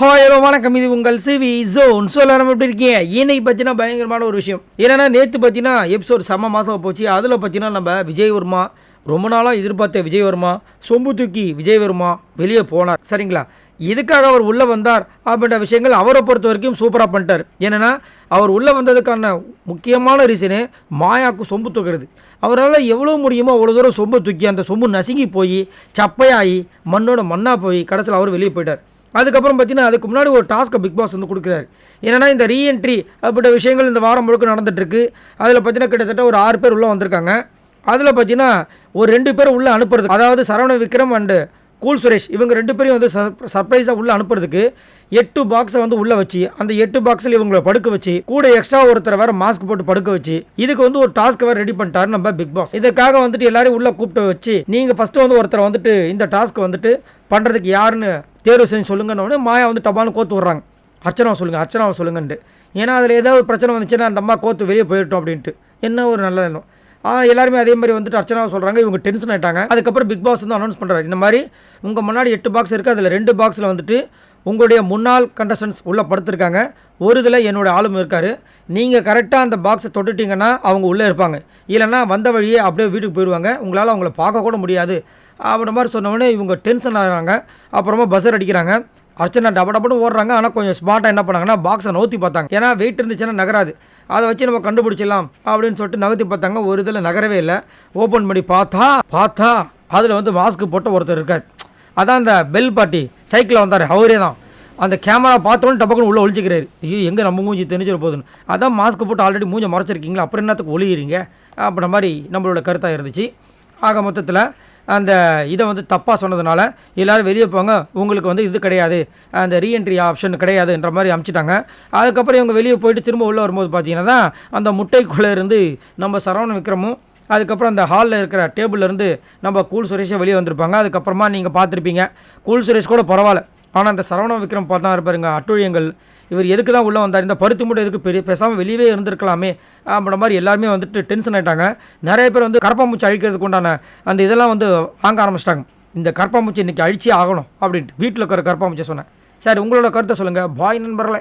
Hi hello வணக்கம். இது உங்கள் சிவி ஜோன். ஸோ எல்லாரும் எப்படி இருக்கீங்க? இன்னைக்கு பார்த்தீங்கன்னா பயங்கரமான ஒரு விஷயம். ஏன்னா நேற்று பார்த்தீங்கன்னா எபிசோட் செம்ம மாதம் போச்சு. அதில் பார்த்தீங்கன்னா நம்ம விஜய் வர்மா ரொம்ப நாளாக எதிர்பார்த்த விஜய் வர்மா சொம்பு தூக்கி விஜய் வர்மா வெளியே போனார். சரிங்களா? இதுக்காக அவர் உள்ளே வந்தார் அப்படின்ற விஷயங்கள் அவரை பொறுத்த வரைக்கும் சூப்பராக பண்ணிட்டார். என்னென்னா அவர் உள்ளே வந்ததுக்கான முக்கியமான ரீசனு மாயாவுக்கு சொம்பு தூக்குறது. அவரால் எவ்வளோ முடியுமோ அவ்வளோ தூரம் சொம்பு தூக்கி அந்த சொம்பு நசுங்கி போய் சப்பையாகி மண்ணோட மண்ணாக போய் கடைசியில் அவர் வெளியே போயிட்டார். அதுக்கப்புறம் பார்த்தீங்கன்னா அதுக்கு முன்னாடி ஒரு டாஸ்க்கை பிக் பாஸ் வந்து கொடுக்குறாரு. என்னென்னா இந்த ரீஎன்ட்ரி அப்படின்ற விஷயங்கள் இந்த வாரம் முழுக்க நடந்துட்டுருக்கு. அதில் பார்த்தீங்கன்னா கிட்டத்தட்ட ஒரு ஆறு பேர் உள்ளே வந்திருக்காங்க. அதில் பார்த்தீங்கன்னா ஒரு ரெண்டு பேர் உள்ளே அனுப்புறது அதாவது சரவண விக்ரம் அண்டு கூல் சுரேஷ் இவங்க ரெண்டு பேரையும் வந்து சர்ப்ரைஸாக உள்ளே அனுப்புறதுக்கு எட்டு பாக்ஸை வந்து உள்ளே வச்சு அந்த எட்டு பாக்ஸில் இவங்களை படுக்க வச்சு கூட எக்ஸ்ட்ரா ஒருத்தரை வேறு மாஸ்க் போட்டு படுக்க வச்சு இதுக்கு வந்து ஒரு டாஸ்க் வேறு ரெடி பண்ணிட்டாரு நம்ம பிக் பாஸ் இதற்காக வந்துட்டு எல்லாரையும் உள்ளே கூப்பிட்டு வச்சு நீங்கள் ஃபஸ்ட்டு வந்து ஒருத்தரை வந்துட்டு இந்த டாஸ்க் வந்துட்டு பண்ணுறதுக்கு யாருன்னு தேர்வு செஞ்சு சொல்லுங்கன்னு உடனே மாயா வந்து டபால்னு கோத்து விட்றாங்க. அர்ச்சனாவை சொல்லுங்கள் அர்ச்சனாவை சொல்லுங்கன்ட்டு. ஏன்னா அதில் ஏதாவது பிரச்சனை வந்துச்சுன்னா அந்த அம்மா கோத்து வெளியே போயிட்டோம் அப்படின்ட்டு. என்ன ஒரு நல்ல எண்ணம். ஆனால் எல்லாருமே அதே மாதிரி வந்துட்டு அர்ச்சனாவை சொல்கிறாங்க இவங்க டென்ஷன் ஆகிட்டாங்க அதுக்கப்புறம் பிக் பாஸ் வந்து அனௌன்ஸ் பண்ணுறாரு இந்த மாதிரி உங்கள் முன்னாடி எட்டு பாக்ஸ் இருக்குது அதில் ரெண்டு பாக்ஸில் வந்துட்டு உங்களுடைய முன்னாள் கண்டஸ்டன்ஸ் உள்ளே படுத்திருக்காங்க. ஒரு இதில் என்னோட ஆளும் இருக்கார். நீங்கள் கரெக்டாக அந்த பாக்ஸை தொட்டுட்டிங்கன்னா அவங்க உள்ளே இருப்பாங்க. இல்லைன்னா வந்த வழியே அப்படியே வீட்டுக்கு போயிடுவாங்க. உங்களால் அவங்கள பார்க்கக்கூட முடியாது. அப்படின்ற மாதிரி சொன்னவொடனே இவங்க டென்ஷன் ஆகிறாங்க. அப்புறமா பஸ்ஸர் அடிக்கிறாங்க. அர்ச்சனா டப டபன்னு ஓடுறாங்க. ஆனால் கொஞ்சம் ஸ்மார்ட்டாக என்ன பண்ணாங்கன்னா பாக்ஸை நோத்தி பார்த்தாங்க. ஏன்னா வெயிட் இருந்துச்சுன்னா நகராது. அதை வச்சு நம்ம கண்டுபிடிச்சிடலாம் அப்படின்னு சொல்லிட்டு நகர்த்தி பார்த்தாங்க. ஒரு இதில் நகரவே இல்லை. ஓப்பன் பண்ணி பார்த்தா பார்த்தா அதில் வந்து மாஸ்க் போட்டு ஒருத்தர் இருக்கார். அதான் அந்த பெல் பாட்டி சைக்கிளில் வந்தார். அவரே தான். அந்த கேமரா பார்த்தோன்னே டபக்குன்னு உள்ளே ஒழிச்சிக்கிறாரு. ஐயோ எங்கே நம்ம மூஞ்சி தெரிஞ்சிட போதுன்னு அதான் மாஸ்க் போட்டு ஆல்ரெடி மூஞ்சை மறைச்சிருக்கீங்களா? அப்புறம் என்னத்துக்கு ஒழிகிறீங்க அப்படின்ற மாதிரி நம்மளோட கருத்தாக இருந்துச்சு. ஆக மொத்தத்தில் அந்த இதை வந்து தப்பாக சொன்னதுனால எல்லோரும் வெளியே போங்க. உங்களுக்கு வந்து இது கிடையாது. அந்த ரீஎன்ட்ரி ஆப்ஷன் கிடையாதுன்ற மாதிரி அமுச்சிட்டாங்க. அதுக்கப்புறம் இவங்க வெளியே போயிட்டு திரும்ப உள்ளே வரும்போது பார்த்தீங்கன்னா தான் அந்த முட்டைக்குள்ளே இருந்து நம்ம சரவண விக்ரமும் அதுக்கப்புறம் அந்த ஹாலில் இருக்கிற டேபிள்லேருந்து நம்ம கூல் சுரேஷை வெளியே வந்திருப்பாங்க. அதுக்கப்புறமா நீங்கள் பார்த்துருப்பீங்க. கூல் சுரேஷ் கூட பரவாயில்ல. ஆனால் அந்த சரவண விக்ரம் பார்த்தா இருப்பாருங்க அட்டுழியங்கள். இவர் எதுக்கு தான் உள்ளே வந்தார்? இந்த பருத்தி மூட்டை எதுக்கு பெரிய பேசாமல் வெளியவே இருந்திருக்கலாமே அப்படின்ற மாதிரி எல்லாருமே வந்துட்டு டென்ஷன் ஆகிட்டாங்க நிறைய பேர் வந்து கரப்பாம்பூச்சி அழிக்கிறதுக்கு உண்டான அந்த இதெல்லாம் வந்து வாங்க ஆரம்பிச்சிட்டாங்க. இந்த கரப்பாம்பூச்சி இன்றைக்கி அழிச்சே ஆகணும் அப்படின்ட்டு வீட்டில் இருக்கிற கரப்பாம்பூச்சி சொன்னேன். சரி உங்களோட கருத்தை சொல்லுங்கள் பாய் நண்பர்களே.